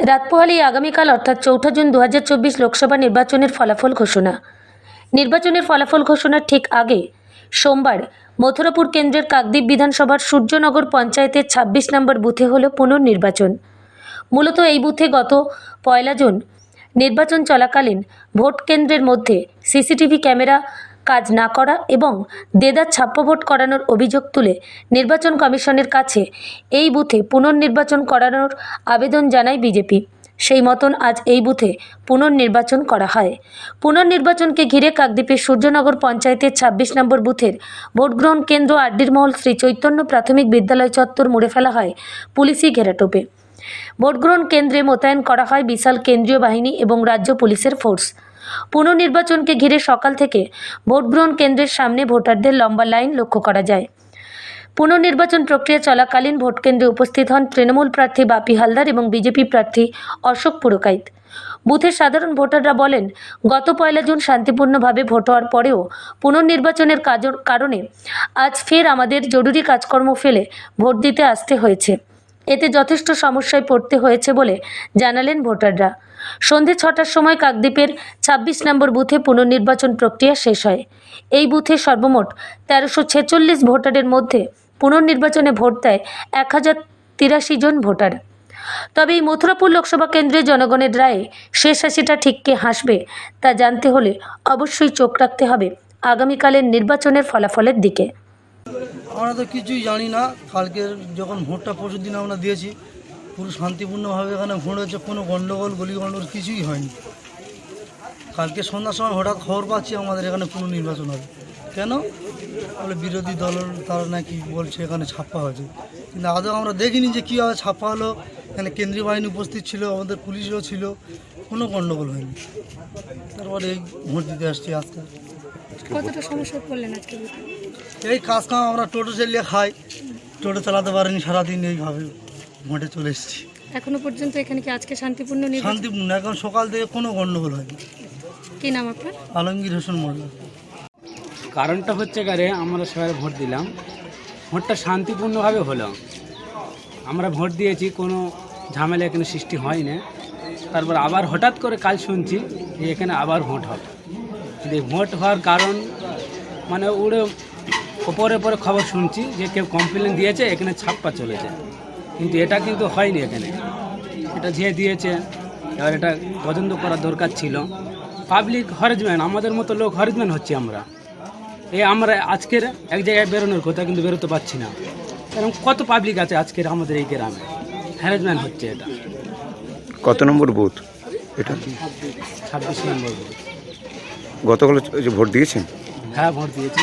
রাত পোহালেই আগামীকাল অর্থাৎ চৌঠা জুন দু হাজার চব্বিশ লোকসভা নির্বাচনের ফলাফল ঘোষণা। নির্বাচনের ফলাফল ঘোষণার ঠিক আগে সোমবার মথুরাপুর কেন্দ্রের কাকদ্বীপ বিধানসভার সূর্যনগর পঞ্চায়েতের ছাব্বিশ নম্বর বুথে হলো পুনর্নির্বাচন। মূলত এই বুথে গত পয়লা জুন নির্বাচন চলাকালীন ভোট কেন্দ্রের মধ্যে সিসিটিভি ক্যামেরা কাজ না করা এবং দেদার ছাপ্প ভোট করানোর অভিযোগ তুলে নির্বাচন কমিশনের কাছে এই বুথে পুনর্নির্বাচন করানোর আবেদন জানায় বিজেপি। সেই মতন আজ এই বুথে পুনর্নির্বাচন করা হয়। পুনর্নির্বাচনকে ঘিরে কাকদ্বীপের সূর্যনগর পঞ্চায়েতের ছাব্বিশ নম্বর বুথের ভোটগ্রহণ কেন্দ্র আড্ডির মহল শ্রী চৈতন্য প্রাথমিক বিদ্যালয় চত্বর মুড়ে ফেলা হয় পুলিশি ঘেরাটোপে। ভোটগ্রহণ কেন্দ্রে মোতায়েন করা হয় বিশাল কেন্দ্রীয় বাহিনী এবং রাজ্য পুলিশের ফোর্স। পুনর্নির্বাচনকে ঘিরে সকাল থেকে ভোটগ্রহণ কেন্দ্রের সামনে ভোটারদের লম্বা লাইন লক্ষ্য করা যায়। পুনর্নির্বাচন প্রক্রিয়া চলাকালীন ভোট কেন্দ্রে উপস্থিত হন তৃণমূল প্রার্থী বাপি হালদার এবং বিজেপি প্রার্থী অশোক পুরকাইত। বুথের সাধারণ ভোটাররা বলেন, গত পয়লা জুন শান্তিপূর্ণভাবে ভোট হওয়ার পরেও পুনর্নির্বাচনের কাজর, কারণে আজ ফের আমাদের জরুরি কাজকর্ম ফেলে ভোট দিতে আসতে হয়েছে। এতে যথেষ্ট সমস্যায় পড়তে হয়েছে বলে জানালেন ভোটাররা। সন্ধে ছটার সময় কাকদ্বীপের ছাব্বিশ নম্বর বুথে পুনর্নির্বাচন প্রক্রিয়া শেষ হয়। এই বুথে সর্বমোট তেরোশো ছেচল্লিশ ভোটারের মধ্যে পুনর্নির্বাচনে ভোট দেয় এক হাজার তিরাশি জন ভোটার। তবে এই মথুরাপুর লোকসভা কেন্দ্রে জনগণের রায়ে শেষ হাসিটা ঠিক কে হাসবে তা জানতে হলে অবশ্যই চোখ রাখতে হবে আগামীকালের নির্বাচনের ফলাফলের দিকে। আমরা তো কিছুই জানি না। কালকে যখন ভোটটা পরশু দিন আমরা দিয়েছি, পুরো শান্তিপূর্ণভাবে এখানে ভোট হচ্ছে কোনো গণ্ডগোল গলিগণ্ডর কিছুই হয়নি। কালকে সন্ধ্যার সময় হঠাৎ খবর পাচ্ছি আমাদের এখানে পুনঃ নির্বাচন হবে। কেন? বলে বিরোধী দলের তারা নাকি বলছে এখানে ছাপ্পা হয়েছে। কিন্তু আদৌ আমরা দেখিনি যে কীভাবে ছাপ্পা হলো। এখানে কেন্দ্রীয় বাহিনী উপস্থিত ছিল, আমাদের পুলিশও ছিল, কোনো গণ্ডগোল হয়নি। তারপরে এই ভোট দিতে আসছি আজকে। কতটা সমস্যায় পড়লেন আজকে? এই কাজ কাম আমরা টোটো চালিয়ে খাই। টোটো চালাতে পারিনি সারাদিন এইভাবে ভোটে চলে এসেছি। এখনও পর্যন্ত এখানে কি আজকে শান্তিপূর্ণ নির্বাচন? শান্তিপূর্ণ এখন সকাল থেকে কোনো গণ্ডগোল হয়নি। কি নাম আপনার? আলমগীর হোসেন মোল্লা কারণটা হচ্ছে গারে আমরা সবাই ভোট দিলাম। ভোটটা শান্তিপূর্ণভাবে হলো। আমরা ভোট দিয়েছি কোনো ঝামেলা এখানে সৃষ্টি হয় না তারপর আবার হঠাৎ করে কাল শুনছি যে এখানে আবার ভোট হবে। ভোট হওয়ার কারণ মানে উড়ে ওপরে ওপরে খবর শুনছি যে কেউ কমপ্লেন দিয়েছে এখানে ছাপ্পা চলেছে। কিন্তু এটা কিন্তু হয়নি এখানে। এটা যে দিয়েছে এবার এটা তদন্ত করার দরকার ছিল। পাবলিক হরেজমেন্ট আমাদের মতো লোক হরেজমেন্ট হচ্ছে আমরা। এই আমরা আজকের এক জায়গায় বেরোনোর কথা কিন্তু বেরোতে পারছি না। এরকম কত পাবলিক আছে আজকের আমাদের এই গ্রামে? হ্যারেসমেন্ট হচ্ছে এটা। কত নম্বর বুথ? এটা? ছাব্বিশ নম্বর বুথ। গতকাল ভোট দিয়েছেন? হ্যাঁ ভোট দিয়েছি।